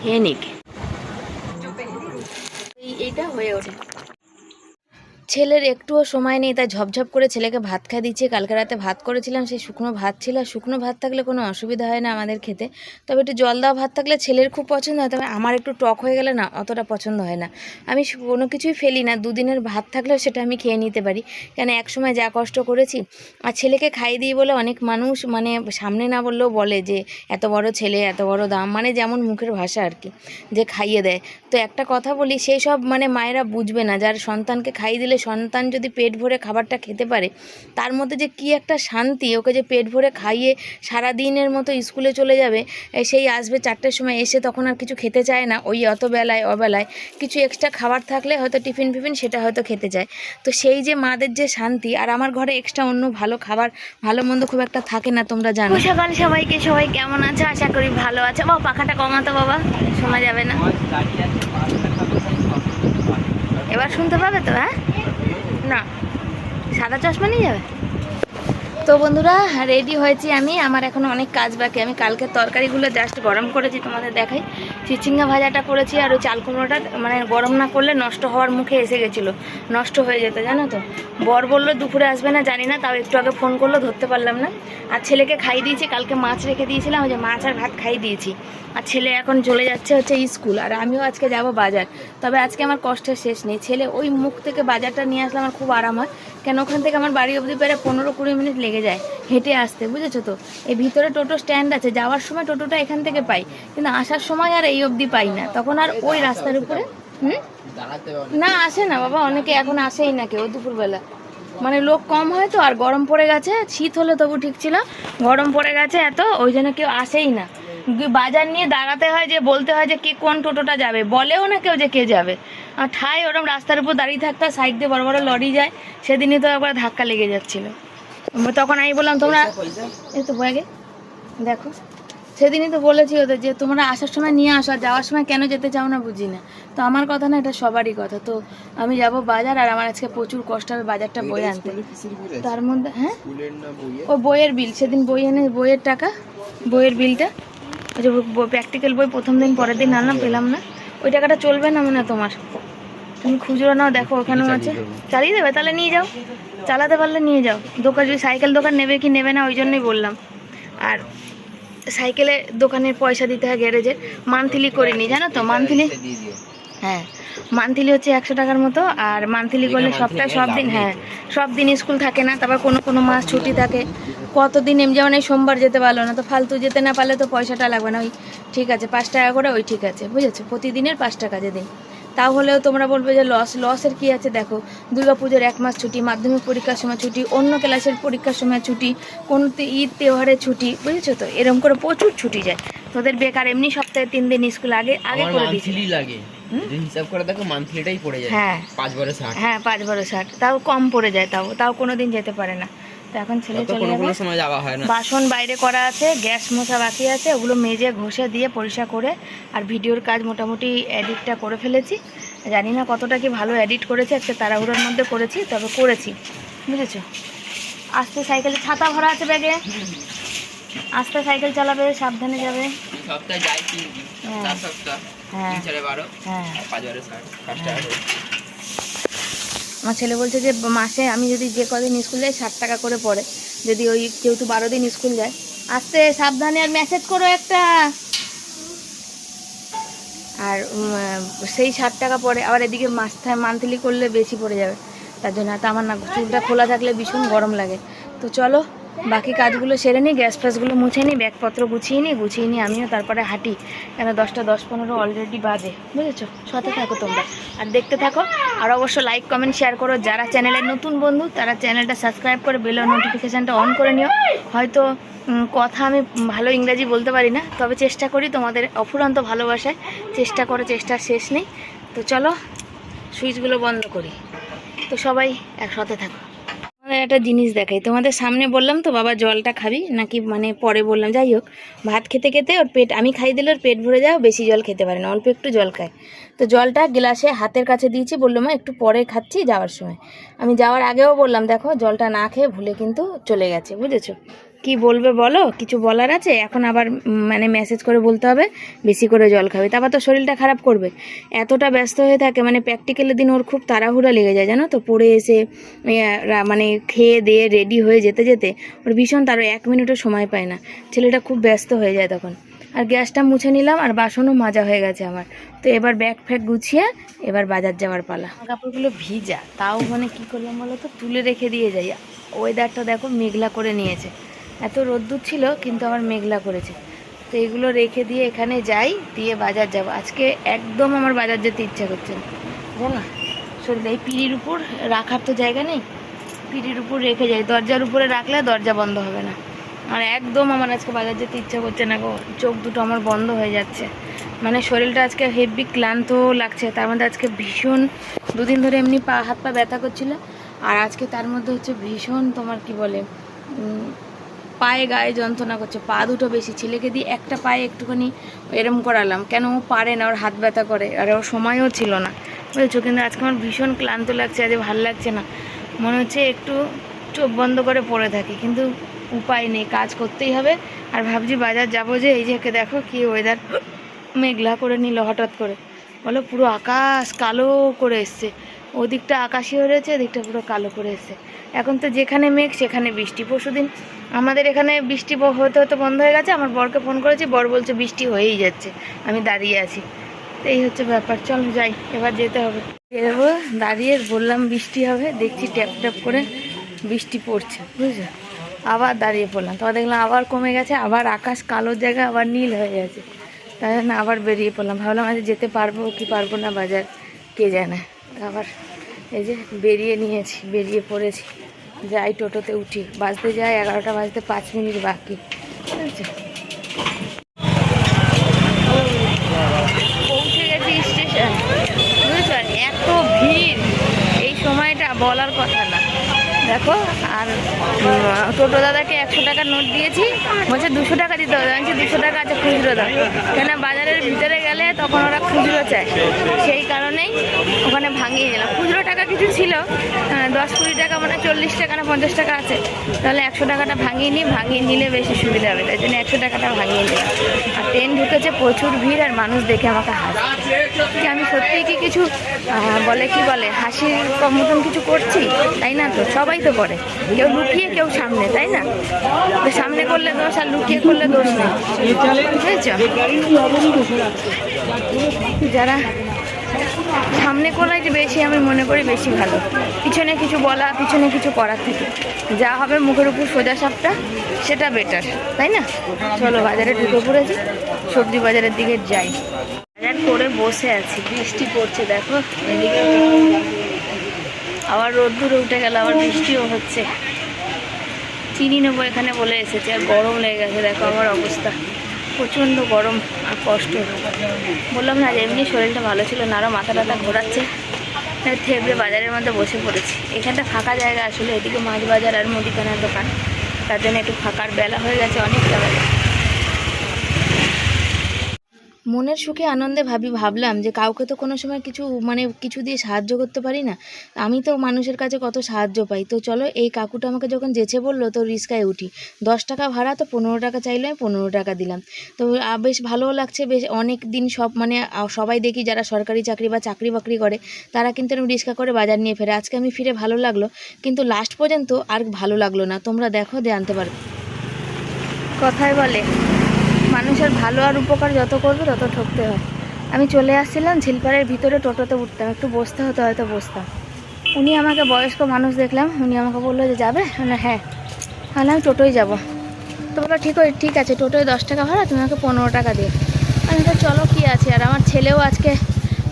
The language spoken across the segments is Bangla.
খেয়ে নিক। এইটা হয়ে ওঠে। ছেলের একটুও সময় নেই, তাই ঝপঝপ করে ছেলেকে ভাত খাই দিচ্ছে। কালকে রাতে ভাত করেছিলাম, সেই শুকনো ভাত ছিল। আর শুকনো ভাত থাকলে কোনো অসুবিধা হয় না আমাদের খেতে। তবে একটু জল দেওয়া ভাত থাকলে ছেলের খুব পছন্দ হয়, তবে আমার একটু টক হয়ে গেলে না অতটা পছন্দ হয় না। আমি কোনো কিছুই ফেলি না, দুদিনের ভাত থাকলেও সেটা আমি খেয়ে নিতে পারি। কেন এক সময় যা কষ্ট করেছি, আর ছেলেকে খাইয়ে দিই বলে অনেক মানুষ মানে সামনে না বললেও বলে যে, এত বড় ছেলে, এত বড় দাম। মানে যেমন মুখের ভাষা আর কি, যে খাইয়ে দেয়। তো একটা কথা বলি, সেই সব মানে মায়েরা বুঝবে না, যার সন্তানকে খাইয়ে দিলে সন্তান যদি পেট ভরে খাবারটা খেতে পারে তার মধ্যে যে কি একটা শান্তি ওকে যে পেট ভরে খাইয়ে সারা দিনের মতো স্কুলে চলে যাবে সেই আসবে চারটের সময় এসে তখন আর কিছু খেতে চায় না ওই অত বেলায় অবেলায়। কিছু এক্সট্রা খাবার থাকলে হয়তো টিফিন ফিফিন সেটা হয়তো খেতে চায়। তো সেই যে মাদের যে শান্তি আর আমার ঘরে এক্সট্রা অন্য ভালো খাবার ভালো মন্দ খুব একটা থাকে না তোমরা জানো। সকাল সবাইকে সবাই কেমন আছে? আশা করি ভালো আছে। বাবা পাখাটা কমাতো বাবা শোনা যাবে না। এবার শুনতে পাবে তো হ্যাঁ? না, সাদা চশমা নিয়ে যাবে? তো বন্ধুরা রেডি হয়েছি আমি। আমার এখন অনেক কাজ বাকি। আমি কালকে তরকারিগুলো জাস্ট গরম করেছি তোমাদের দেখাই। চিচিঙ্গা ভাজাটা করেছি আর ওই চাল কুমড়োটা মানে গরম না করলে নষ্ট হওয়ার মুখে এসে গেছিল। নষ্ট হয়ে যেত, জানো তো? বর বলল, দুপুরে আসবে না, জানি না। তাও একটু আগে ফোন করল, ধরতে পারলাম না। আর ছেলেকে খাই দিয়েছি, কালকে মাছ রেখে দিয়েছিলাম, ওই যে মাছ আর ভাত খাই দিয়েছি। আর ছেলে এখন চলে যাচ্ছে হচ্ছে স্কুল, আর আমিও আজকে যাব বাজার। তবে আজকে আমার কষ্টের শেষ নেই। ছেলে ওই মুখ থেকে বাজারটা নিয়ে আসলে আমার খুব আরাম হয়। কেন ওখান থেকে আমার বাড়ি অবধি প্রায় পনেরো কুড়ি মিনিট লেগে যায় হেঁটে আসতে, বুঝেছ তো? এই ভিতরে টোটো স্ট্যান্ড আছে, যাওয়ার সময় টোটোটা এখান থেকে পাই। কিন্তু আসার সময় আর এই অবধি পাই না। তখন আর ওই রাস্তার উপরে হুম? না আসে না বাবা অনেকে এখন আসেই না কেউ দুপুরবেলা। মানে লোক কম হয় তো আর গরম পড়ে গেছে শীত হলে তবু ঠিক ছিল। গরম পড়ে গেছে এত ওই জন্য কেউ আসেই না। বাজার নিয়ে দাঁড়াতে হয় যে বলতে হয় যে কে কোন টোটোটা যাবে? বলেও না কেউ যে কে যাবে। আর ঠাই ওরম রাস্তার উপর দাঁড়িয়ে থাকতে সাইড দিয়ে বড় বড় লরি যায় সেদিনই তো একবার ধাক্কা লেগে যাচ্ছিল। তখন আমি বললাম তোমরা এই তো ব্যাগে দেখো। সেদিনই তো বলেছি ওদের যে তোমরা আসার সময় নিয়ে আসো আর যাওয়ার সময় কেন যেতে চাও না বুঝি না। তো আমার কথা না এটা সবারই কথা। তো আমি যাব বাজার আর আমার আজকে প্রচুর কষ্ট হবে বাজারটা বই আনতে। তার মধ্যে হ্যাঁ? ও বইয়ের বিল সেদিন বই এনে বইয়ের টাকা বইয়ের বিলটা। ওই যে প্র্যাকটিক্যাল বই প্রথম দিন পরের দিন আনলাম পেলাম না। ওই টাকাটা চলবে না মানে তোমার। তুমি খুচরো নাও দেখো ওখানেও আছে। চালিয়ে দেবে তাহলে নিয়ে যাও। চালাতে পারলে নিয়ে যাও। দোকান যদি সাইকেল দোকান নেবে কি নেবে না ওই জন্যই বললাম। আর সাইকেলের দোকানের পয়সা দিতে হয় গ্যারেজের মান্থলি করিনি জানো তো? মান্থলি হ্যাঁ। মান্থলি হচ্ছে একশো টাকার মতো আর মান্থলি করলে সপ্তাহে সব দিন হ্যাঁ সব দিন স্কুল থাকে না তারপর কোনো কোনো মাস ছুটি থাকে। কতদিন এম যেমন এই সোমবার যেতে পারল না তো ফালতু যেতে না পারলে তো পয়সাটা লাগবে না। ওই ঠিক আছে পাঁচ টাকা করে ওই ঠিক আছে বুঝেছ? প্রতিদিনের পাঁচ টাকা যে দিন তাও হলেও তোমরা বলবে যে লস লসের কি আছে দেখো? দুর্গাপুজোর এক মাস ছুটি মাধ্যমিক পরীক্ষার সময় ছুটি অন্য ক্লাসের পরীক্ষার সময় ছুটি কোনো ঈদ তেওহারের ছুটি বুঝেছ তো? এরকম করে প্রচুর ছুটি যায়। তোদের বেকার এমনি সপ্তাহে তিন দিন স্কুল আগে আগে করে দিয়েছে। লাগে। হিসাব করে দেখো মান্থলিটাই পড়ে যায়। হ্যাঁ। পাঁচ বারে ষাট। হ্যাঁ পাঁচ বারো ষাট। তাও কম পড়ে যায় তাও তাও কোনো দিন যেতে পারে না। তো এখন ছেলে চলে যাবে সময় যাওয়া হয় না। বাসন বাইরে করা আছে গ্যাস মোছা বাকি আছে ওগুলো মেজে ঘষে দিয়ে পরিষ্কার করে আর ভিডিওর কাজ মোটামুটি এডিটটা করে ফেলেছি। জানি না কতটা কি ভালো এডিট করেছি একটা তাড়াহুড়োর মধ্যে করেছি তবে করেছি। বুঝেছ? আস্তে সাইকেলে ছাতা ভরা আছে ব্যাগে। আস্তে সাইকেল চালাবে সাবধানে যাবে। সপ্তাহে যাই তিন দিন হ্যাঁ। হ্যাঁ তিন চারে বারো হ্যাঁ আর পাঁচ বারে ষাট পাঁচ টাকা করে আমার ছেলে বলছে যে, মাসে আমি যদি যে কদিন স্কুল যাই, ষাট টাকা করে পড়ে। যদি ওই যেহেতু বারো দিন স্কুল যায়। আসতে সাবধানে আর মেসেজ করো একটা। আর সেই ষাট টাকা পরে আবার এদিকে মাস্থায় মান্থলি করলে বেশি পড়ে যাবে। তার জন্য তো আমার না চুলটা খোলা থাকলে ভীষণ গরম লাগে। তো চলো বাকি কাজগুলো সেরে নিই গ্যাস ফ্যাসগুলো মুছে নিই ব্যাগপত্র গুছিয়ে নিই গুছিয়ে নিই আমিও তারপরে হাঁটি। কেন দশটা দশ পনেরো অলরেডি বাজে, বুঝেছ? সাথে থাকো তোমরা। আর দেখতে থাকো, আর অবশ্য লাইক কমেন্ট শেয়ার করো। যারা চ্যানেলের নতুন বন্ধু, তারা চ্যানেলটা সাবস্ক্রাইব করে বেল নোটিফিকেশানটা অন করে নিও। হয়তো কথা আমি ভালো ইংরাজি বলতে পারি না, তবে চেষ্টা করি তোমাদের অফুরন্ত ভালোবাসায়। চেষ্টা করে, চেষ্টার শেষ নেই। তো চলো, সুইচগুলো বন্ধ করি। তো সবাই একসাথে থাকো। তোমাদের একটা জিনিস দেখাই। তোমাদের সামনে বললাম তো, বাবা, জলটা খাবি? নাকি মানে পরে বললাম। যাই হোক, ভাত খেতে খেতে ওর পেট, আমি খাই দিলে ওর পেট ভরে যাও বেশি জল খেতে পারে না, অল্প একটু জল খায়। তো জলটা গ্লাসে হাতের কাছে দিয়েছি, বলল, মা, একটু পরে খাচ্ছি যাওয়ার সময়। আমি যাওয়ার আগেও বললাম, দেখো, জলটা না খেয়ে ভুলে কিন্তু চলে গেছে, বুঝেছ? কি বলবে বলো? কিছু বলার আছে? এখন আবার মানে মেসেজ করে বলতে হবে, বেশি করে জল খাবে। তারপর তো শরীরটা খারাপ করবে। এতটা ব্যস্ত হয়ে থাকে মানে প্র্যাকটিক্যালের দিন ওর খুব তাড়াহুড়া লেগে যায়, জানো তো? পড়ে এসে মানে খেয়ে দিয়ে রেডি হয়ে যেতে যেতে ওর ভীষণ তার এক মিনিটও সময় পায় না। ছেলেটা খুব ব্যস্ত হয়ে যায় তখন। আর গ্যাসটা মুছে নিলাম আর বাসনও মাজা হয়ে গেছে আমার। তো এবার ব্যাগ ফ্যাগ গুছিয়ে এবার বাজার যাওয়ার পালা। কাপড়গুলো ভিজা, তাও মানে কি করলাম বলো তো? তুলে রেখে দিয়ে যাই। ওয়েদারটা দেখো মেঘলা করে নিয়েছে। এত রোদ্দুর ছিল, কিন্তু আমার মেঘলা করেছে। তো এগুলো রেখে দিয়ে এখানে যাই, দিয়ে বাজার যাব। আজকে একদম আমার বাজার যেতে ইচ্ছা করছে না। শরীরে এই পিড়ির উপর রাখার তো জায়গা নেই। পিড়ির উপর রেখে যাই। দরজার উপরে রাখলে দরজা বন্ধ হবে না। আর একদম আমার আজকে বাজার যেতে ইচ্ছা করছে না গো। চোখ দুটো আমার বন্ধ হয়ে যাচ্ছে। মানে শরীরটা আজকে হেভি ক্লান্ত লাগছে। তার মধ্যে আজকে ভীষণ দুদিন ধরে এমনি পা, হাত পা ব্যথা করছিল। আর আজকে তার মধ্যে হচ্ছে ভীষণ তোমার কি বলে পায়ে গায়ে যন্ত্রণা করছে, পা দুটো বেশি। ছেলেকে দিয়ে একটা পায়ে একটুখানি এরম করালাম, কেন ও পারে না, ওর হাত ব্যথা করে, আর ওর সময়ও ছিল না। বুঝেছ কিন্তু আজকে আমার ভীষণ ক্লান্ত লাগছে, আজ ভালো লাগছে না। মনে হচ্ছে একটু চোখ বন্ধ করে পড়ে থাকি, কিন্তু উপায় নেই, কাজ করতেই হবে। আর ভাবছি বাজার যাব যে, এই যে দেখো কি ওয়েদার মেঘলা করে নিল হঠাৎ করে। বলো পুরো আকাশ কালো করে এসছে। ওদিকটা আকাশি হয়ে রয়েছে এদিকটা পুরো কালো করে এসছে। এখন তো যেখানে মেঘ, সেখানে বৃষ্টি। পরশুদিন আমাদের এখানে বৃষ্টি হতে হতে বন্ধ হয়ে গেছে। আমার বরকে ফোন করেছি, বর বলছে বৃষ্টি হয়েই যাচ্ছে। আমি দাঁড়িয়ে আছি। এই হচ্ছে ব্যাপার। চল যাই, এবার যেতে হবে। বেরোবো, দাঁড়িয়ে বললাম বৃষ্টি হবে। দেখছি ট্যাপ ট্যাপ করে বৃষ্টি পড়ছে বুঝছ আবার দাঁড়িয়ে পড়লাম। তবে দেখলাম আবার কমে গেছে, আবার আকাশ কালোর জায়গায় আবার নীল হয়ে গেছে। তাই জন্য আবার বেরিয়ে পড়লাম। ভাবলাম আজ যেতে পারব কি পারব না, বাজার কে জানে। আবার এই যে বেরিয়ে নিয়েছি, বেরিয়ে পড়েছি। যাই টোটোতে উঠি। বাজতে যাই, এগারোটা বাজতে পাঁচ মিনিট বাকি। বুঝেছ পৌঁছে গেছি স্টেশন। বুঝেছেন এত ভিড়। এই সময়টা বলার কথা না। দেখো, আর টোটো দাদাকে একশো টাকার নোট দিয়েছি। বলছে, দুশো টাকা দিতে হবে। আমি দুশো টাকা আছে খুচরো দাও। কেন বাজারের ভিতরে গেলে তখন ওরা খুচরো চায়। সেই কারণেই ওখানে ভাঙিয়ে দিলাম। খুচরো টাকা কিছু ছিল দশ কুড়ি টাকা মানে চল্লিশ টাকা না পঞ্চাশ টাকা আছে। তাহলে একশো টাকাটা ভাঙিয়ে নিই, ভাঙিয়ে নিলে বেশি সুবিধা হবে। তাই জন্য একশো টাকাটা ভাঙিয়ে নিলাম। আর ঢুকেছে প্রচুর ভিড় আর মানুষ দেখে আমাকে হাসি। কি আমি সত্যিই কি কিছু বলে কি বলে, হাসির মতন কিছু করছি? তাই না তো? সবাই তো করে। কেউ লুকিয়ে, কেউ সামনে, তাই না? তো সামনে করলে দোষ আর লুকিয়ে করলে দোষ নেই। বুঝেছ? যারা সামনে করাই যে বেশি, আমি মনে করি বেশি ভালো। পিছনে কিছু বলা, পিছনে কিছু করার থেকে। যা হবে মুখের উপর সোজা সাপটা, সেটা বেটার তাই না? চলো বাজারে ঢুকে পড়েছি, সবজি বাজারের দিকে যাই। বাজার করে বসে আছি, বৃষ্টি পড়ছে, দেখো, এদিকে। আবার রোদ্দুরে উঠে গেল, আবার বৃষ্টিও হচ্ছে। চিনি নেব এখানে বলে এসেছে, আর গরম লেগে গেছে, দেখো আমার অবস্থা। প্রচণ্ড গরম আর কষ্ট। বললাম না যে এমনি শরীরটা ভালো ছিল না আরও মাথা টাথা ঘোরাচ্ছে। থেবড়ে বাজারের মধ্যে বসে পড়েছি। এখানটা ফাঁকা জায়গা, আসলে এদিকে মাছ বাজার আর মুদিখানার দোকান। তার জন্য একটু ফাঁকার বেলা হয়ে গেছে অনেক বেলা মনের সুখে আনন্দে ভাবি, ভাবলাম যে কাউকে তো কোনো সময় কিছু মানে কিছু দিয়ে সাহায্য করতে পারি না। আমি তো মানুষের কাছে কত সাহায্য পাই। তো চলো এই কাকুটা আমাকে যখন যেচে বলল তো রিস্কায় উঠি। দশ টাকা ভাড়া, তো পনেরো টাকা চাইলে আমি পনেরো টাকা দিলাম। তো বেশ ভালোও লাগছে, বেশ অনেক দিন সব মানে সবাই দেখি যারা সরকারি চাকরি বা চাকরি বাকরি করে, তারা কিন্তু এরকম রিক্সা করে বাজার নিয়ে ফেরে। আজকে আমি ফিরে ভালো লাগল, কিন্তু লাস্ট পর্যন্ত আর ভালো লাগল না। তোমরা দেখো, দিয়ে আনতে পারবে কথায় বলে। মানুষের ভালো আর উপকার যত করবে তত ঠকতে হয়। আমি চলে আসছিলাম, ঝিলপাড়ের ভিতরে টোটোতে উঠতাম। একটু বসতে হতো, হয়তো বসতাম। উনি আমাকে বয়স্ক মানুষ দেখলাম। উনি আমাকে বলল যে, যাবে? না হ্যাঁ। তাহলে আমি টোটোয় যাব। তো বলল, ঠিক আছে ঠিক আছে, টোটোয় দশ টাকা ভাড়া, তুমি আমাকে পনেরো টাকা দিও। আমি তো চলো, কি আছে? আর আমার ছেলেও আজকে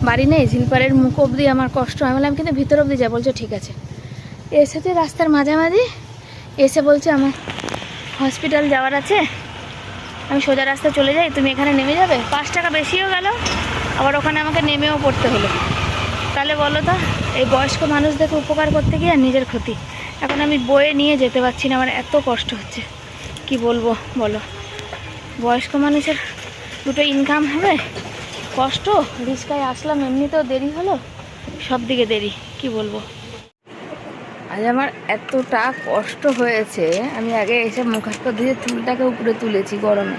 বাড়ি নেই, ঝিলপাড়ের মুখ অবধি আমার কষ্ট। আমি বললাম, কিন্তু ভিতর অবধি যা। বলছো, ঠিক আছে। এসেছে রাস্তার মাঝামাঝি এসে বলছে, আমার হসপিটাল যাওয়ার আছে। আমি সোজা রাস্তা চলে যাই, তুমি এখানে নেমে যাবে? পাঁচ টাকা বেশিও গেল, আবার ওখানে আমাকে নেমেও পড়তে হলো। তাহলে বলো তো, এই বয়স্ক মানুষদেরকে উপকার করতে গিয়ে আর নিজের ক্ষতি? এখন আমি বয়ে নিয়ে যেতে পারছি না, আমার এত কষ্ট হচ্ছে। কি বলব, বলো। বয়স্ক মানুষের দুটো ইনকাম হবে? কষ্ট? রিস্কায় আসলাম, এমনিতেও দেরি হলো? সব দিকে দেরি, কি বলব? আজ আমার এতটা কষ্ট হয়েছে, আমি আগে এসে মুখ হাত পা চুলটাকে উপরে তুলেছি গরমে।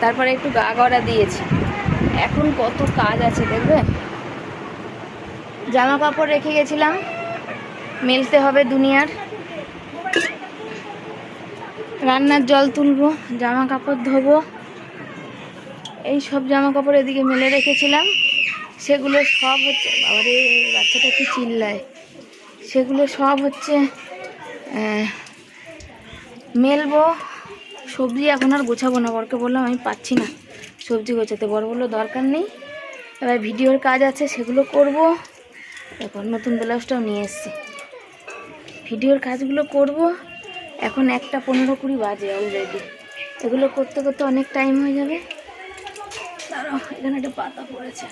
তারপরে একটু গা গড়া দিয়েছি। এখন কত কাজ আছে দেখবে জামা কাপড় রেখে গেছিলাম, মেলতে হবে দুনিয়ার। রান্নার জল তুলবো জামা কাপড় ধোবো। এই সব জামা কাপড় এদিকে মেলে রেখেছিলাম। সেগুলো সব হচ্ছে, বাবারে, বাচ্চাটা কি চিল্লায়। সেগুলো সব হচ্ছে মেলবো। সবজি এখন আর গোছাবো না, বরকে বললাম আমি পাচ্ছি না সবজি গোছাতে। বড় বলল, দরকার নেই। এবার ভিডিওর কাজ আছে, সেগুলো করব। এখন নতুন ব্লাউজটাও নিয়ে এসছি। ভিডিওর কাজগুলো করব। এখন একটা পনেরো কুড়ি বাজে অলরেডি এগুলো করতে করতে অনেক টাইম হয়ে যাবে। দাঁড়াও, এখানে একটা পাতা পড়েছে।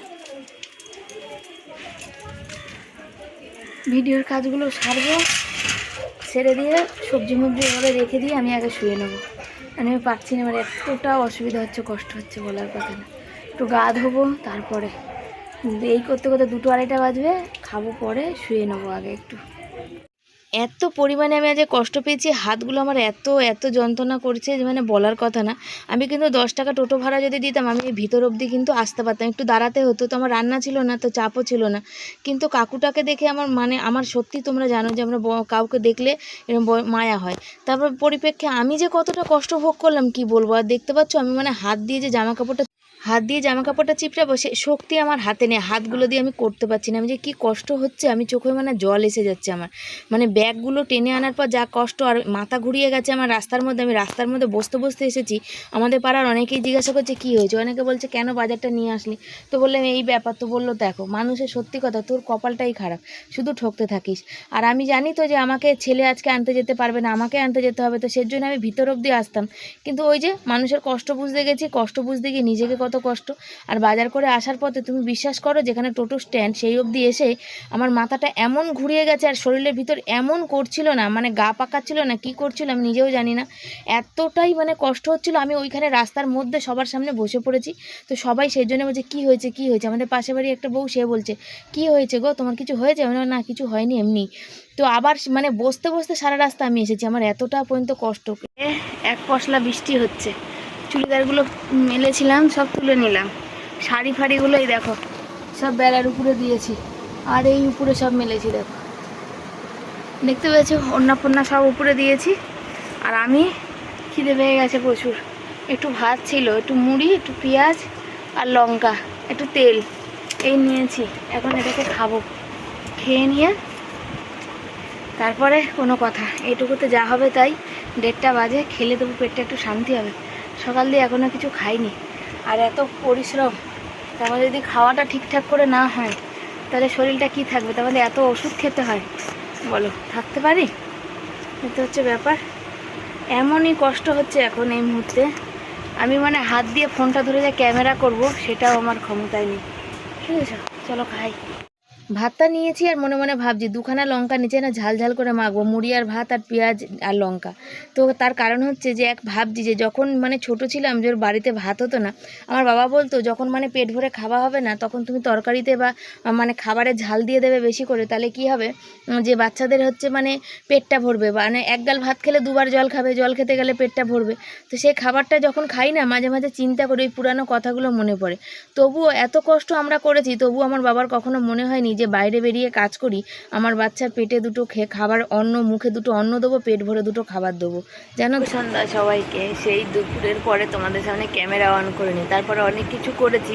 ভিডিওর কাজগুলো সারবো, ছেড়ে দিয়ে সবজি মবজি এভাবে রেখে দিয়ে আমি আগে শুয়ে নেব। মানে আমি পারছি না আমার এতটা অসুবিধা হচ্ছে, কষ্ট হচ্ছে বলার কথা না। একটু গা ধোবো, তারপরে। এই করতে করতে দুটো আড়াইটা বাজবে, খাব পরে, শুয়ে নেব আগে একটু। এত পরিমাণে আমি আজ কষ্ট পেয়েছি, হাতগুলো আমার এত এত যন্ত্রণা করছে যে মানে বলার কথা না। আমি কিন্তু দশ টাকা টোটো ভাড়া যদি দিতাম, আমি ভিতর অবধি কিন্তু আসতে পারতাম। একটু দাঁড়াতে হতো, তো আমার রান্না ছিল না, তো চাপও ছিল না। কিন্তু কাকুটাকে দেখে আমার মানে আমার সত্যি তোমরা জানো যে আমরা কাউকে দেখলে এরকম মায়া হয়। তারপর পরিপ্রেক্ষে আমি যে কতটা কষ্ট ভোগ করলাম, কি বলব? আর দেখতে পাচ্ছ, আমি মানে হাত দিয়ে যে জামা কাপড়টা হাত দিয়ে জামা কাপড়টা চিপড়াবো, সে শক্তি আমার হাতে নেই। হাতগুলো দিয়ে আমি করতে পারছি না। আমি যে কি কষ্ট হচ্ছে, আমি চোখে মানে জল এসে যাচ্ছে আমার। মানে ব্যাগগুলো টেনে আনার পর যা কষ্ট, আর মাথা ঘুরিয়ে গেছে আমার রাস্তার মধ্যে। আমি রাস্তার মধ্যে বসতে বসতে এসেছি। আমাদের পাড়ার অনেকেই জিজ্ঞাসা করছে, কি হয়েছে? অনেকে বলছে, কেন বাজারটা নিয়ে আসলি? তো বললাম, এই ব্যাপার। তো বলল, দেখো, মানুষের সত্যি কথা, তোর কপালটাই খারাপ। শুধু ঠকতে থাকিস। আর আমি জানি তো যে, আমাকে ছেলে আজকে আনতে যেতে পারবে না, আমাকে আনতে যেতে হবে। তো সেজন্য আমি ভিতর অবধি আসতাম। কিন্তু ওই যে, মানুষের কষ্ট বুঝতে গেছি, কষ্ট বুঝতে গিয়ে নিজেকে কত কষ্ট। আর বাজার করে আসার পথে তুমি বিশ্বাস করো, যেখানে টোটো স্ট্যান্ড সেই অবধি এসে আমার মাথাটা এমন ঘুরিয়ে গেছে আর শরীরের ভিতর এমন করছিল না মানে গা পাকাচ্ছিল না, কি করছিল আমি নিজেও জানি না। এতটাই মানে কষ্ট হচ্ছিল, আমি ওইখানে রাস্তার মধ্যে সবার সামনে বসে পড়েছি। তো সবাই সেই জন্য বলছে, কী হয়েছে কী হয়েছে? আমাদের পাশে বাড়ি একটা বউ, সে বলছে, কি হয়েছে গো? তোমার কিছু হয়েছে? আমি না, কিছু হয়নি এমনি। তো আবার মানে বসতে বসতে সারা রাস্তা আমি এসেছি। আমার এতটা পর্যন্ত কষ্ট। এক পশলা বৃষ্টি হচ্ছে। চুড়িদারগুলো মেলেছিলাম, সব তুলে নিলাম। শাড়ি ফাড়িগুলো এই দেখো, সব বেড়ার উপরে দিয়েছি। আর এই উপরে সব মেলেছি দেখো। দেখতে পেয়েছ? অন্না ফন্না সব উপরে দিয়েছি। আর আমি খিদে পেয়ে গেছে প্রচুর। একটু ভাত ছিল, একটু মুড়ি, একটু পেঁয়াজ আর লঙ্কা, একটু তেল। এই নিয়েছি, এখন এটাকে খাব। খেয়ে নিয়ে তারপরে কোনো কথা। এইটুকুতে যা হবে তাই। দেড়টা বাজে, খেলে তবু পেটটা একটু শান্তি হবে। সকাল দিয়ে এখনও কিছু খাইনি। আর এত পরিশ্রম তারপরে যদি খাওয়াটা ঠিকঠাক করে না হয়, তাহলে শরীরটা কি থাকবে? তাহলে এত ওষুধ খেতে হয়। বলো, থাকতে পারি? এটা হচ্ছে ব্যাপার। এমনই কষ্ট হচ্ছে এখন এই মুহূর্তে। আমি মানে হাত দিয়ে ফোনটা ধরে যে ক্যামেরা করব, সেটাও আমার ক্ষমতায় নেই। ঠিক আছে চলো খাই। ভাতটা নিয়েছি আর মনে মনে ভাবছি, দুখানা লঙ্কা নিচে না ঝাল ঝাল করে মাখবো, মুড়ি আর ভাত আর পেঁয়াজ আর লঙ্কা। তো তার কারণ হচ্ছে যে, এক ভাবছি যে, যখন মানে ছোট ছিলাম যে, ওর বাড়িতে ভাত হতো না, আমার বাবা বলতো, যখন মানে পেট ভরে খাওয়া হবে না, তখন তুমি তরকারিতে বা মানে খাবারে ঝাল দিয়ে দেবে বেশি করে, তাহলে কি হবে? যে বাচ্চাদের হচ্ছে মানে পেটটা ভরবে মানে এক গাল ভাত খেলে দুবার জল খাবে, জল খেতে গেলে পেটটা ভরবে। তো সেই খাবারটা যখন খাই না, মাঝে মাঝে চিন্তা করি, ওই পুরানো কথাগুলো মনে পড়ে। তবুও এত কষ্ট আমরা করেছি, তবুও আমার বাবার কখনো মনে হয়নি যে বাইরে বেরিয়ে কাজ করি, আমার বাচ্চার পেটে দুটো খেয়ে খাবার অন্ন, মুখে দুটো অন্ন দেবো, পেট ভরে দুটো খাবার দেবো। যেন সন্ধ্যা সবাইকে। সেই দুপুরের পরে তোমাদের সামনে ক্যামেরা অন করে নি। তারপরে অনেক কিছু করেছি,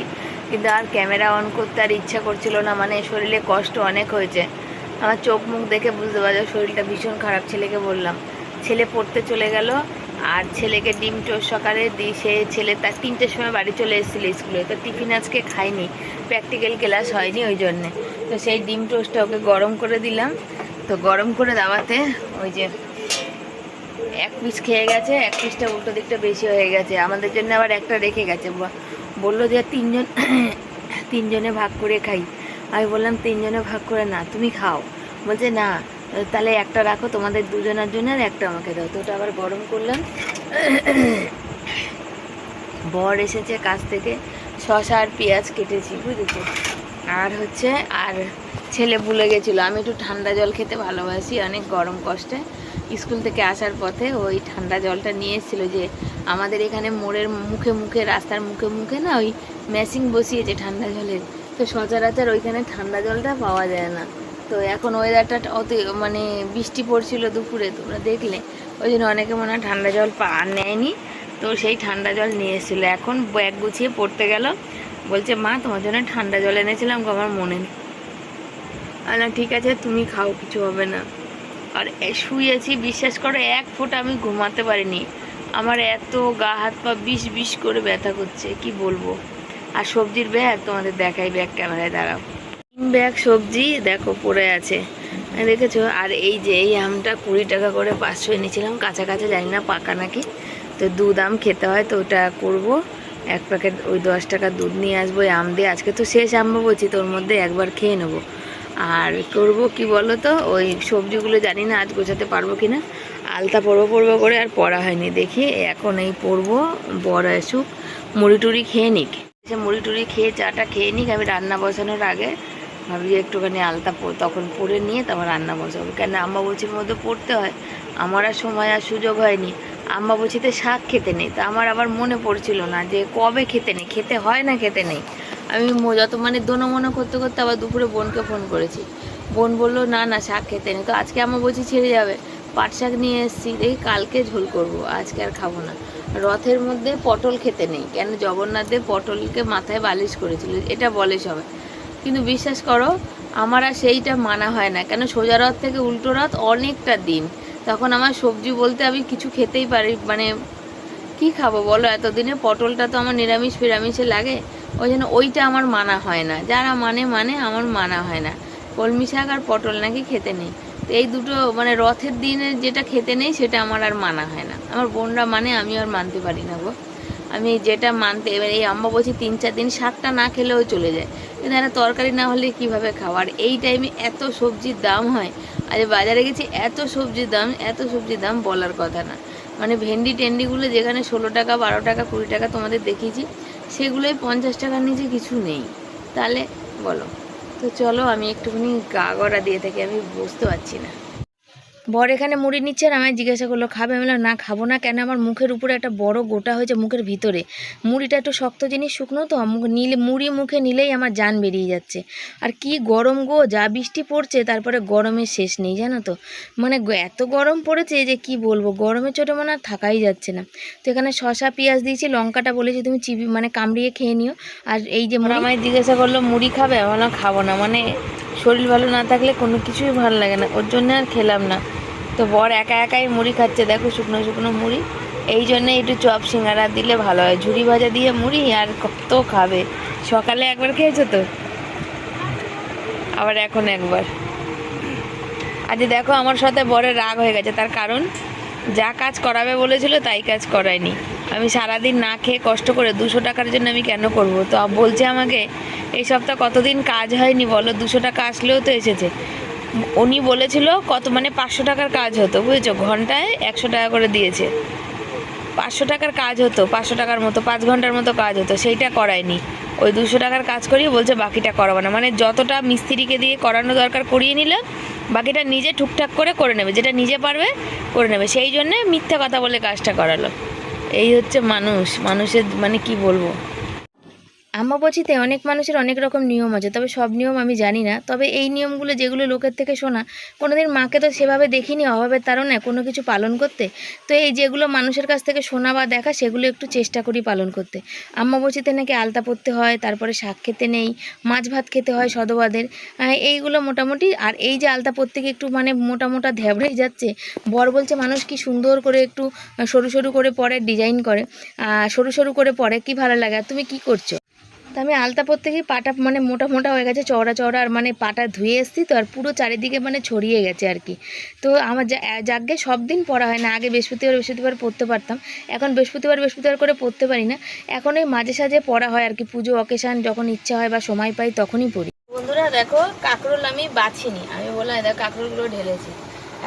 কিন্তু আর ক্যামেরা অন করতে আর ইচ্ছা করছিল না মানে শরীরে কষ্ট অনেক হয়েছে। আমার চোখ মুখ দেখে বুঝতে পারছ শরীরটা ভীষণ খারাপ, ছেলেকে বললাম। ছেলে পড়তে চলে গেল আর ছেলেকে ডিম টোস্ট সকালে দিই সে ছেলে তার তিনটের সময় বাড়ি চলে এসেছিল স্কুলে। তো টিফিন আজকে খাইনি প্র্যাকটিক্যাল ক্লাস হয়নি ওই জন্যে। তো সেই ডিম টোস্টটা ওকে গরম করে দিলাম। তো গরম করে দেওয়াতে ওই যে এক পিস খেয়ে গেছে, এক পিসটা উল্টো দিকটা বেশি হয়ে গেছে। আমাদের জন্য আবার একটা রেখে গেছে। বলল যে তিনজন, তিনজনে ভাগ করে খাই। আমি বললাম, তিনজনে ভাগ করে না, তুমি খাও। বলছে, না তাহলে একটা রাখো, তোমাদের দুজনের জন্য আর একটা আমাকে দাও। তো ওটা আবার গরম করলাম। বর এসেছে কাছ থেকে। শশা আর পেঁয়াজ কেটেছি, বুঝেছ? আর হচ্ছে, আর ছেলে ভুলে গেছিল। আমি একটু ঠান্ডা জল খেতে ভালোবাসি, অনেক গরম কষ্টে। স্কুল থেকে আসার পথে ওই ঠান্ডা জলটা নিয়ে এসেছিল যে, আমাদের এখানে মোড়ের মুখে মুখে, রাস্তার মুখে মুখে না ওই মেশিন বসিয়েছে ঠান্ডা জলের। তো সচরাচর ওইখানে ঠান্ডা জলটা পাওয়া যায় না। তো এখন ওয়েদারটা অত মানে বৃষ্টি পড়ছিল দুপুরে, তোমরা দেখলে। ওই জন্য অনেকে মনে হয় ঠান্ডা জল পা, নেয়নি। তো সেই ঠান্ডা জল নিয়ে এসেছিল। এখন ব্যাগ গুছিয়ে পড়তে গেল। বলছে, মা, তোমার জন্য ঠান্ডা জল এনেছিলাম আমার মনে নেই। না ঠিক আছে, তুমি খাও, কিছু হবে না। আর শুয়েছি, বিশ্বাস করো, এক ফোঁটা আমি ঘুমাতে পারিনি। আমার এত গা হাত পা বিষ বিষ করে ব্যথা করছে, কি বলব? আর সবজির ব্যাগ তোমাদের দেখাই, ব্যাগ ক্যামেরায় দাঁড়াও। তিন ব্যাগ সবজি দেখো পড়ে আছে। এই দেখেছ? আর এই যে এই আমটা কুড়ি টাকা করে পাঁচশো এনেছিলাম কাঁচা জানি না পাকা নাকি। তো দুধ আম খেতে হয়, তো ওটা করব। এক প্যাকেট ওই দশ টাকা দুধ নিয়ে আসব ওই আম দিয়ে। আজকে তো শেষ আম বলছি, তোর মধ্যে একবার খেয়ে নেব। আর করব কি বলো তো ওই সবজিগুলো জানি না আজ গোছাতে পারব কি না আলতা পরবো পরবো করে আর পড়া হয়নি। দেখি এখন এই পরবো বড় এসুক মুড়ি টুড়ি খেয়ে নিক। সে মুড়ি টুড়ি খেয়ে, চাটা খেয়ে নিক। আমি রান্না বসানোর আগে ভাবছি একটুখানি আলতা তখন পরে নিয়ে তারপর রান্না বসাবো। কেন আম্বাবচির মধ্যে পড়তে হয়। আমার আর সময় আর সুযোগ হয়নি। আম্বাবচিতে শাক খেতে নেই। তা আমার আবার মনে পড়ছিল না যে কবে খেতে নেই? খেতে হয় না খেতে নেই। আমি যত মানে দোনো করতে করতে আবার দুপুরে বোনকে ফোন করেছি। বোন বলল, না না, শাক খেতে নেই। তো আজকে আমার বলছি ছেড়ে যাবে। পাট শাক নিয়ে এসেছি। দেখি কালকে ঝোল করব। আজকে আর খাব না। রথের মধ্যে পটল খেতে নেই। কেন, জগন্নাথ দেব পটলকে মাথায় বালিশ করেছিল। এটা বলে সবাই। কিন্তু বিশ্বাস করো, আমার আর সেইটা মানা হয় না। কেন সোজা রথ থেকে উল্টো রথ অনেকটা দিন। তখন আমার সবজি বলতে আমি কিছু খেতেই পারি মানে কি খাব বলো? এতদিনে পটলটা তো আমার নিরামিষ ফিরামিষে লাগে। ওই জন্য ওইটা আমার মানা হয় না। যারা মানে মানে আমার মানা হয় না। কলমি শাক আর পটল নাকি খেতে নেই। তো এই দুটো মানে রথের দিনে যেটা খেতে নেই, সেটা আমার আর মানা হয় না। আমার বোনরা মানে আমি আর মানতে পারি না গো। আমি যেটা মানতে, এবার এই আম্বা বলছি তিন, চার দিন শাকটা না খেলেও চলে যায়। কিন্তু একটা তরকারি না হলে কীভাবে খাওয়ার এই টাইমে এত সবজির দাম হয়, আর বাজারে গেছি, এত সবজির দাম, এত সবজির দাম বলার কথা না। মানে ভেন্ডি টেন্ডিগুলো যেখানে ষোলো টাকা, বারো টাকা, কুড়ি টাকা তোমাদের দেখিয়েছি, সেগুলোই পঞ্চাশ টাকার নিচে কিছু নেই। তাহলে বলো, তো চলো আমি একটুখানি গা গড়া দিয়ে থাকি, আমি বুঝতে পারছি না। বর এখানে মুড়ি নিচ্ছে আর আমায় জিজ্ঞাসা করল, খাবে? আমি না, খাব না। কেন আমার মুখের উপরে একটা বড় গোটা হয়েছে মুখের ভিতরে। মুড়িটা একটু শক্ত জিনিস, শুকনো তো, মুখ নিলে, মুড়ি মুখে নিলেই আমার জান বেরিয়ে যাচ্ছে। আর কি গরম গো, যা বৃষ্টি পড়ছে, তারপরে গরমের শেষ নেই, জানো তো? মানে এত গরম পড়েছে যে কি বলব গরমের চোটে মনে আর থাকাই যাচ্ছে না। তো এখানে শশা পেঁয়াজ দিয়েছি, লঙ্কাটা বলেছি, তুমি চিবি মানে কামড়িয়ে খেয়ে নিও। আর এই যে আমায় জিজ্ঞাসা করল, মুড়ি খাবে? আমি বললাম, খাব না। মানে শরীর ভালো না থাকলে কোনো কিছুই ভালো লাগে না। ওর জন্য আর খেলাম না। তো বর একা একাই মুড়ি খাচ্ছে, দেখো শুকনো শুকনো মুড়ি। এই জন্য একটু চপ সিঙ্গারা দিলে ভালো হয়। ঝুড়ি ভাজা দিয়ে মুড়ি আর কত খাবে? সকালে একবার খেয়েছো তো? আবার এখন একবার। আজ দেখো, আমার সাথে বরের রাগ হয়ে গেছে। তার কারণ, যা কাজ করাবে বলেছিল তাই কাজ করায়নি। আমি সারাদিন না খেয়ে কষ্ট করে দুশো টাকার জন্য আমি কেন করব? তো বলছে আমাকে, এই সপ্তাহ কতদিন কাজ হয়নি বলো? দুশো টাকা আসলেও তো এসেছে। উনি বলেছিল কত মানে পাঁচশো টাকার কাজ হতো, বুঝেছ? ঘন্টায় একশো টাকা করে দিয়েছে। পাঁচশো টাকার কাজ হতো, পাঁচশো টাকার মতো, পাঁচ ঘণ্টার মতো কাজ হতো, সেইটা করায়নি। ওই দুশো টাকার কাজ করিয়ে বলছে বাকিটা করাবো না। মানে যতটা মিস্ত্রিকে দিয়ে করানো দরকার করিয়ে নিলে, বাকিটা নিজে টুকটাক করে করে নেবে, যেটা নিজে পারবে করে নেবে। সেই জন্যে মিথ্যা কথা বলে কাজটা করালো। এই হচ্ছে মানুষ। মানুষের মানে কি বলব? আম্মাবচিতে অনেক মানুষের অনেক রকম নিয়ম আছে, তবে সব নিয়ম আমি জানি না। তবে এই নিয়মগুলো যেগুলো লোকের থেকে শোনা, কোনোদিন মাকে তো সেভাবে দেখিনি, অভাবের তারণে কোনো কিছু পালন করতে। তো এই যেগুলো মানুষের কাছ থেকে শোনা বা দেখা, সেগুলো একটু চেষ্টা করি পালন করতে। আম্মাবচিতে নাকি আলতা পরতে হয়, তারপরে শাক খেতে নেই, মাছ ভাত খেতে হয় সদবাদের। এইগুলো মোটামুটি, আর এই যে আলতা পরতে গিয়ে একটু মানে মোটা মোটা ধেবড়েই যাচ্ছে, বর বলছে মানুষ কি সুন্দর করে একটু সরু সরু করে পরে ডিজাইন করে সরু সরু করে পরে কি ভালো লাগে তুমি কি করছ? তো আমি আলতা পরতে গিয়ে পাটা মানে মোটা মোটা হয়ে গেছে, চওড়া চওড়া, আর মানে পাটা ধুয়ে এসছি, তো আর পুরো চারিদিকে মানে ছড়িয়ে গেছে আর কি। তো আমার যাকে সব দিন পড়া হয় না, আগে বৃহস্পতিবার বৃহস্পতিবার পড়তে পারতাম, এখন বৃহস্পতিবার বৃহস্পতিবার করে পড়তে পারি না, এখন এই মাঝে সাঝে পড়া হয় আর কি, পুজো অকেশান যখন ইচ্ছা হয় বা সময় পাই তখনই পড়ি। বন্ধুরা দেখো, কাঁকরোল আমি বাছিনি, আমি বললাম দেখো কাঁকরোলগুলো ঢেলেছি।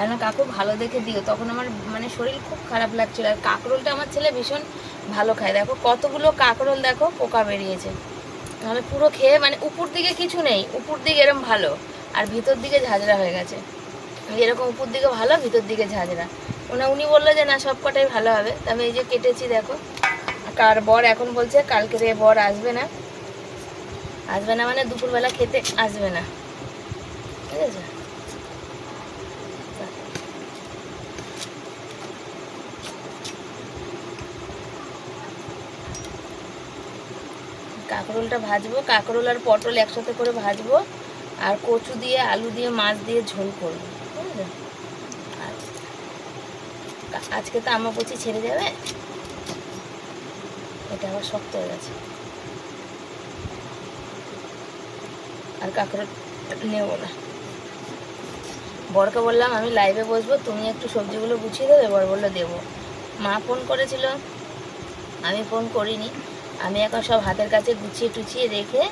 এখন কাকু ভালো দেখে দিও, তখন আমার মানে শরীর খুব খারাপ লাগছিল, আর কাঁকরোলটা আমার ছেলে ভীষণ ভালো খায়। দেখো কতগুলো কাঁকরোল দেখো, পোকা বেরিয়েছে। নাহলে পুরো খেয়ে মানে উপর দিকে কিছু নেই, উপর দিকে এরম ভালো। আর ভিতর দিকে ঝাঁঝরা হয়ে গেছে। এরকম উপর দিকে ভালো, ভিতর দিকে ঝাঁঝরা। ওনা উনি বলল যে, না, সব কটাই ভালো হবে। তা আমি এই যে কেটেছি, দেখো। কার বর এখন বলছে, কালকে রে বর আসবে না। আসবে না মানে দুপুরবেলা খেতে আসবে না। ঠিক আছে? কাঁকরোলটা ভাজবো, কাঁকরোল আর পটল একসাথে করে ভাজবো, আর কচু দিয়ে, আলু দিয়ে, মাছ দিয়ে ঝোল করব আজকে তো আমার কচি ছেড়ে যাবে? এটা আবার শক্ত হয়ে গেছে। আর কাঁকরোল নেব না। বরকে বললাম, আমি লাইভে বসবো, তুমি একটু সবজিগুলো গুছিয়ে দেবে? বর বলল, দেবো। মা ফোন করেছিল। আমি ফোন করিনি। আমি এখন সব হাতের কাছে গুছিয়ে টুচিয়ে রেখে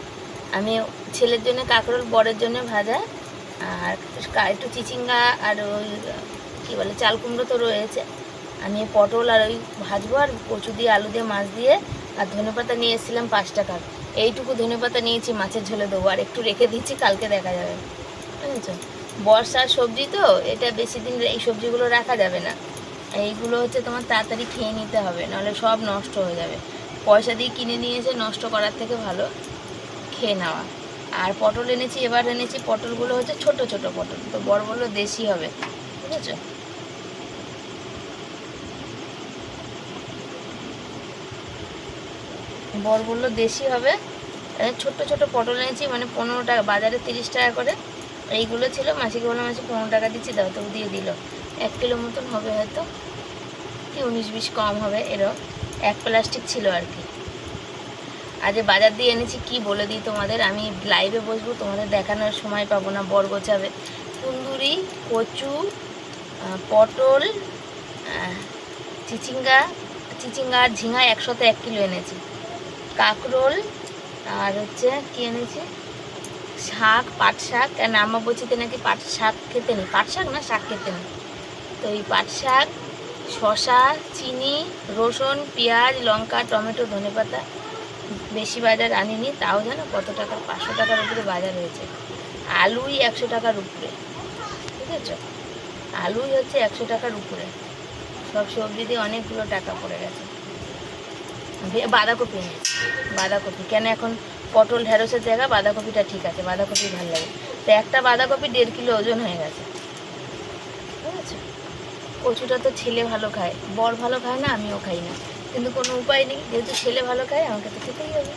আমি ছেলের জন্য কাঁকরোল, বরের জন্য ভাজা আর একটু চিচিঙ্গা আর ওই, কী বলে, চাল কুমড়ো তো রয়েছে। আমি পটল আর ওই ভাজবো আর কচু দিয়ে, আলু দিয়ে, মাছ দিয়ে আর ধনেপাতা নিয়ে এসেছিলাম পাঁচ টাকার এইটুকু ধনেপাতা নিয়েছি, মাছের ঝোলে দেবো। আর একটু রেখে দিচ্ছি কালকে দেখা যাবে। বুঝেছ? বর্ষার সবজি তো, এটা বেশি দিন এই সবজিগুলো রাখা যাবে না। এইগুলো হচ্ছে তোমার তাড়াতাড়ি খেয়ে নিতে হবে, নাহলে সব নষ্ট হয়ে যাবে। পয়সা দিয়ে কিনে নিয়ে এসে নষ্ট করার থেকে ভালো খেয়ে নেওয়া। আর পটল এনেছি এবার এনেছি পটলগুলো হচ্ছে ছোট ছোট পটল তো বড় বড় দেশি হবে বুঝেছ বড় বলল দেশি হবে এ, ছোট্ট ছোট পটল এনেছি মানে পনেরো টাকা বাজারে তিরিশ টাকা করে। এইগুলো ছিল মাসিকে বললাম মাসি পনেরো টাকা দিচ্ছি দাও তো দিয়ে দিল। এক কিলো মতন হবে হয়তো কি উনিশ বিশ কম হবে এরও এক প্লাস্টিক ছিল আর কি। আজ বাজার দিয়ে এনেছি, কি বলে দিই তোমাদের? আমি লাইভে বসবো, তোমাদের দেখানোর সময় পাবো না, বর গোছাবে। কুন্দুরি, কচু পটল চিচিঙ্গা চিচিঙ্গা আর ঝিঙা একসাথে এক কিলো এনেছি। কাঁকরোল আর হচ্ছে কি এনেছি? শাক, পাট শাক। কেন আমা বলছিতে নাকি পাট শাক খেতে নেই। পাট শাক না, শাক খেতে নেই। তো এই পাট শাক শশা চিনি, রসুন, পেঁয়াজ, লঙ্কা, টমেটো, ধনেপাতা বেশি বাজার আনিনি, তাও জানো কত টাকার, পাঁচশো টাকার উপরে বাজার হয়েছে। আলুই একশো টাকার উপরে, ঠিক আছে? আলুই হচ্ছে একশো টাকার উপরে। সব সবজি দিয়ে অনেকগুলো টাকা পড়ে গেছে। বাঁধাকপি নেই বাঁধাকপি। কেন এখন পটল ঢেঁড়সের জায়গা, বাঁধাকপিটা ঠিক আছে, বাঁধাকপি ভালো লাগে। তো একটা বাঁধাকপি দেড় কিলো ওজন হয়ে গেছে। কচুটা তো ছেলে ভালো খায়, বর ভালো খায় না, আমিও খাই না। কিন্তু কোনো উপায় নেই, যেহেতু ছেলে ভালো খায়, আমাকে তো খেতেই হবে।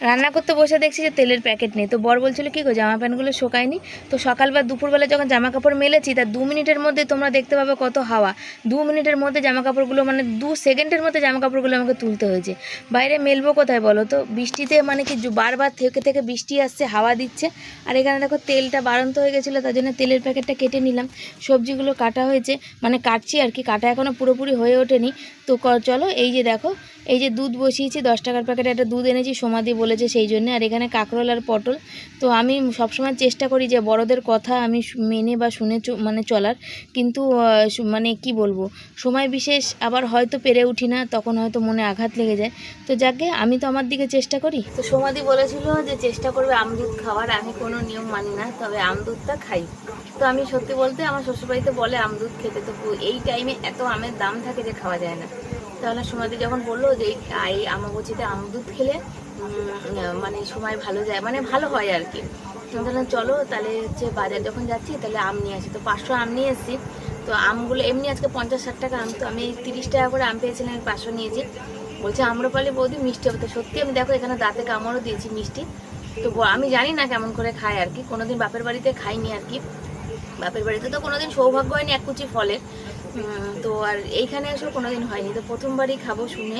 রান্না করতে বসে দেখছি যে তেলের প্যাকেট নেই। তো বর বলছিল, কি গো, জামা প্যান্টগুলো শোকায়নি? তো সকাল বা দুপুরবেলা যখন জামা কাপড় মেলেছি, তার দু মিনিটের মধ্যে তোমরা দেখতে পাবে কত হাওয়া। দু মিনিটের মধ্যে জামা কাপড়গুলো মানে দু সেকেন্ডের মধ্যে জামা কাপড়গুলো আমাকে তুলতে হয়েছে। বাইরে মেলবো কোথায় বলো তো? বৃষ্টিতে মানে কি বারবার থেকে থেকে বৃষ্টি আসছে, হাওয়া দিচ্ছে। আর এখানে দেখো তেলটা বাড়ন্ত হয়ে গেছিল, তার জন্য তেলের প্যাকেটটা কেটে নিলাম। সবজিগুলো কাটা হয়েছে মানে কাটছি আর কি, কাটা এখনও পুরোপুরি হয়ে ওঠেনি। তো চলো, এই যে দেখো এই যে দুধ বসিয়েছি, দশ টাকার প্যাকেটে একটা দুধ এনেছি সমাধি বলেছে সেই জন্য। আর এখানে কাঁকরোল আর পটল। তো আমি সবসময় চেষ্টা করি যে বড়দের কথা আমি মেনে বা শুনে মানে চলার। কিন্তু মানে কি বলব? সময় বিশেষ আবার হয়তো পেরে উঠি না, তখন হয়তো মনে আঘাত লেগে যায়। তো যাকে, আমি তো আমার দিকে চেষ্টা করি। তো সমাধি বলেছিল যে চেষ্টা করবে আমদুধ খাওয়ার, আমি কোনো নিয়ম মানি না, তবে আমদুধটা খাই। তো আমি সত্যি বলতে, আমার শ্বশুরবাড়িতে বলে আমদুধ খেতে, তো এই টাইমে এত আমের দাম থাকে যে খাওয়া যায় না। তাহলে সমাধি যখন বলল যে এই- আমাবচিতে আমদুধ খেলে মানে সময় ভালো যায়। মানে ভালো হয় আর কি। বললাম, চলো, তাহলে হচ্ছে বাজার যখন যাচ্ছি, তাহলে আম নিয়ে আসি। তো পাঁচশো আম নিয়ে এসেছি। তো আমগুলো এমনি আজকে পঞ্চাশ, ষাট টাকা আম। তো আমি তিরিশ টাকা করে আম পেয়েছিলাম, আমি পাঁচশো নিয়েছি। বলছে, আম্রপালি বৌদি, মিষ্টি হবে। তো সত্যি আমি দেখো, এখানে দাঁতে কামড়ও দিয়েছি মিষ্টি। তো আমি জানি না কেমন করে খায় আর কি। কোনোদিন বাপের বাড়িতে খাইনি আর কি। বাপের বাড়িতে তো কোনোদিন সৌভাগ্য হয়নি, এক কুচি ফলের। তো আর এইখানে এসেও কোনোদিন হয়নি। তো প্রথমবারই খাব শুনে।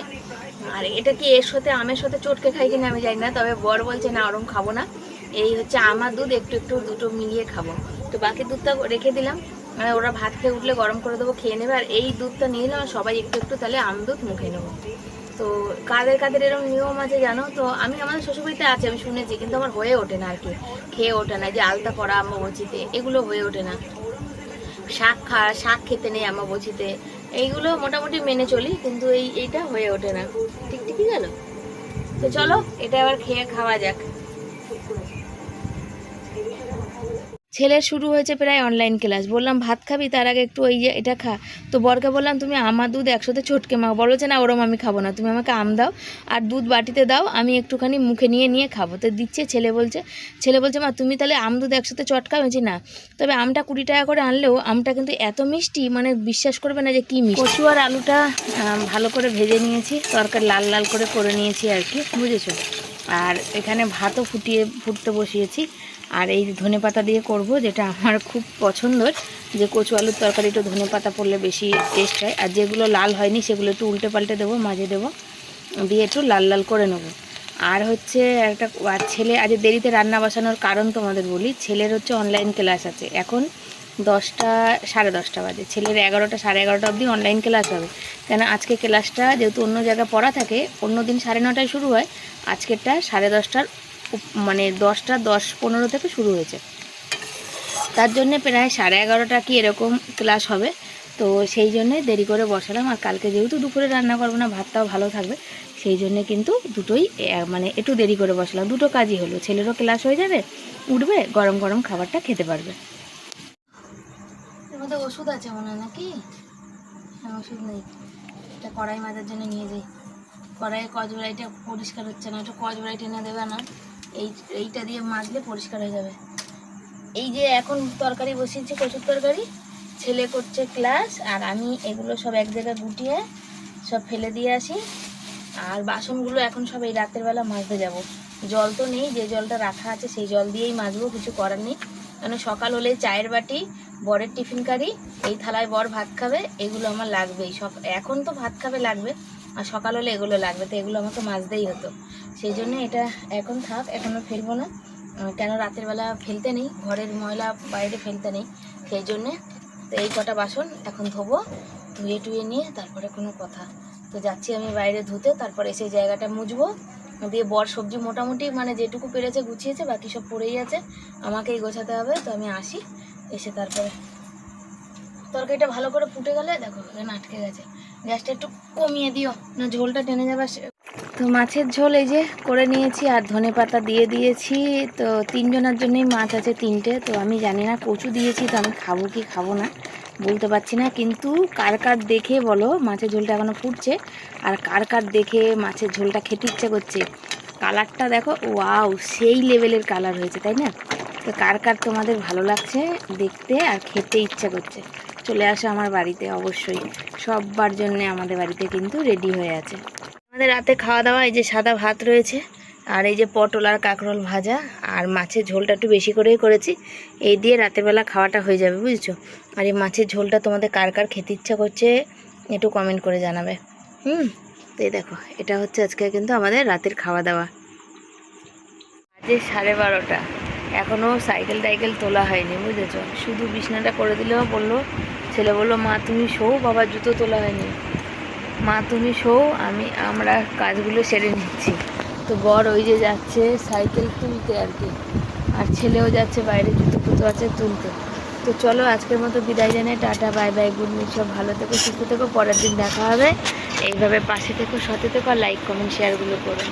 আর এটা কি এর সাথে আমের সাথে চটকে খাই কিনা আমি জানি না, তবে বর বলছে, না, ওরম খাব না। এই হচ্ছে আমার দুধ, একটু একটু দুটো মিলিয়ে খাব। তো বাকি দুধটা রেখে দিলাম। মানে ওরা ভাত খেয়ে উঠলে গরম করে দেবো, খেয়ে নেবে। আর এই দুধটা নিয়ে নিলাম সবাই একটু একটু তাহলে আম দুধ মুখে নেব। তো কাদের কাদের এরকম নিয়ম আছে জানো? তো আমি আমাদের শ্বশুরবাড়িতে আছে, আমি শুনেছি, কিন্তু আমার হয়ে ওঠে না আর কি। খেয়ে ওঠে না যে আলতা করা আম্মা এগুলো হয়ে ওঠে না। শাক খা, শাক খেতে নেই আমার বছিতে এইগুলো মোটামুটি মেনে চলি, কিন্তু এই, এইটা হয়ে ওঠে না। ঠিক ঠিকই গেল তো চলো, এটা আবার খেয়ে খাওয়া যাক। ছেলের শুরু হয়েছে প্রায় অনলাইন ক্লাস বললাম, ভাত খাবি? তার আগে একটু ওই যে এটা খা। তো বরকে বললাম, তুমি আমার দুধ একসাথে চটকে মা বলো যে, না, ওরম আমি খাব না। তুমি আমাকে আম দাও আর দুধ বাটিতে দাও, আমি একটুখানি মুখে নিয়ে নিয়ে খাব। তো দিচ্ছে, ছেলে বলছে ছেলে বলছে, মা, তুমি তাহলে আম দুধ একসাথে চটকাও? বলছি, না। তবে আমটা কুড়ি টাকা করে আনলেও আমটা কিন্তু এত মিষ্টি মানে বিশ্বাস করবে না যে কী মিষ্টি। কচু আর আলুটা ভালো করে ভেজে নিয়েছি। তরকারি লাল লাল করে করে নিয়েছি আর কি, বুঝেছ? আর এখানে ভাতও ফুটিয়ে, ফুটতে বসিয়েছি। আর এই ধনে পাতা দিয়ে করব, যেটা আমার খুব পছন্দর, যে কচু আলুর তরকারি একটু ধনে পাতা পড়লে বেশি টেস্ট হয়। আর যেগুলো লাল হয়নি, সেগুলো একটু উল্টে পাল্টে দেবো, মাঝে দেবো, দিয়ে একটু লাল লাল করে নেব। আর হচ্ছে একটা ছেলে, আজ দেরিতে রান্না বসানোর কারণ তোমাদের বলি, ছেলের হচ্ছে অনলাইন ক্লাস আছে। এখন দশটা, সাড়ে দশটা বাজে। ছেলের এগারোটা, সাড়ে এগারোটা অবধি অনলাইন ক্লাস হবে। কেন, আজকে ক্লাসটা যেহেতু অন্য জায়গায় পড়া থাকে, অন্য দিন সাড়ে নটায় শুরু হয়, আজকেরটা সাড়ে দশটার মানে দশটা দশ পনেরো থেকে শুরু হয়েছে। তার জন্য প্রায় সাড়ে এগারোটা কি এরকম ক্লাস হবে। তো সেই জন্যে দেরি করে বসালাম। আর কালকে যেহেতু দুপুরে রান্না করব না, ভাতটাও ভালো থাকবে। সেই জন্যে কিন্তু দুটোই মানে একটু দেরি করে বসালাম। দুটো কাজই হলো, ছেলেরও ক্লাস হয়ে যাবে, উঠবে, গরম গরম খাবারটা খেতে পারবে। মধ্যে ওষুধ আছে মনে হয় নাকি? হ্যাঁ ওষুধ নেই। এটা কড়াই মাজার জন্য নিয়ে যাই। কড়াইয়ের কচবড়াইটা পরিষ্কার হচ্ছে না, একটু কচবড়াই টেনে দেবে না? এই, এইটা দিয়ে মাজলে পরিষ্কার হয়ে যাবে। এই যে এখন তরকারি বসিয়েছি, কচুর তরকারি। ছেলে করছে ক্লাস, আর আমি এগুলো সব এক জায়গায় গুটিয়ে সব ফেলে দিয়ে আসি। আর বাসনগুলো এখন সব এই রাতের বেলা মাজতে যাব। জল তো নেই, যে জলটা রাখা আছে সেই জল দিয়েই মাজবো, কিছু করার নেই। কেন সকাল হলে চায়ের বাটি, বরের টিফিন কারি, এই থালায় বর ভাত খাবে, এগুলো আমার লাগবেই। সব, এখন তো ভাত খাবে লাগবে। আর সকাল হলে এগুলো লাগবে, তো এগুলো আমাকে মাজতেই হতো। সেই জন্য এটা এখন থাক এখনও ফেলব না। কেন রাতের বেলা ফেলতে নেই, ঘরের ময়লা বাইরে ফেলতে নেই। সেই জন্যে তো এই কটা বাসন এখন ধোবো, ধুয়ে টুয়ে নিয়ে তারপরে কোনো কথা। তো যাচ্ছি আমি বাইরে ধুতে, তারপরে সেই জায়গাটা মুছবো। দিয়ে বর সবজি মোটামুটি মানে যেটুকু পেরেছে গুছিয়েছে, বাকি সব পড়েই আছে। আমাকেই গোছাতে হবে, তো আমি আসি, এসে তারপরে তরকারিটা ভালো করে ফুটে গেলে দেখো এখানে আটকে গেছে। গ্যাসটা একটু কমিয়ে দিও, না ঝোলটা টেনে যাবে সে- তো মাছের ঝোল এই যে করে নিয়েছি আর ধনে পাতা দিয়ে দিয়েছি। তো তিনজনের জন্যই মাছ আছে তিনটে, তো আমি জানি না কচু দিয়েছি, তো আমি খাব কি খাব না, বলতে পারছি না। কিন্তু কার কার দেখে বলো, মাছের ঝোলটা এখনও ফুটছে, আর কার কার দেখে মাছের ঝোলটা খেতে ইচ্ছে করছে। কালারটা দেখো, ওয়াও, সেই লেভেলের কালার হয়েছে, তাই না? তো কার কার তোমাদের ভালো লাগছে দেখতে আর খেতে ইচ্ছা করছে। চলে আসো আমার বাড়িতে, অবশ্যই। সববার জন্য আমাদের বাড়িতে কিন্তু রেডি হয়ে আছে। আমাদের রাতে খাওয়া দাওয়া, এই যে সাদা ভাত রয়েছে, আর এই যে পটল আর কাঁকরোল ভাজা, আর মাছের ঝোলটা একটু বেশি করেই করেছি। এই দিয়ে বেলা খাওয়াটা হয়ে যাবে, বুঝছ? আর এই মাছের ঝোলটা তোমাদের কার কার খেতে ইচ্ছা করছে, একটু কমেন্ট করে জানাবে। হুম? তো এই দেখো, এটা হচ্ছে আজকে কিন্তু আমাদের রাতের খাওয়া দাওয়া। আজকে সাড়ে বারোটা। এখনও সাইকেল টাইকেল তোলা হয়নি, বুঝেছ? শুধু বিছনাটা করে দিলেও বলল, ছেলে বলল, মা, তুমি শো বাবার জুতো তোলা হয়নি। মা, তুমি শো আমি, আমরা কাজগুলো সেরে নিচ্ছি। তো বর ওই যে যাচ্ছে সাইকেল তুলতে আর কি, আর ছেলেও যাচ্ছে বাইরে জুতো ফুতো আছে তুলতে। তো চলো, আজকের মতো বিদায় জানাই, tata, bye bye, good night, সব ভালো থেকো, সুস্থ থেকো, পরের দিন দেখা হবে। এইভাবে পাশে থেকো, সাথে থেকো লাইক, কমেন্ট, শেয়ারগুলো করো।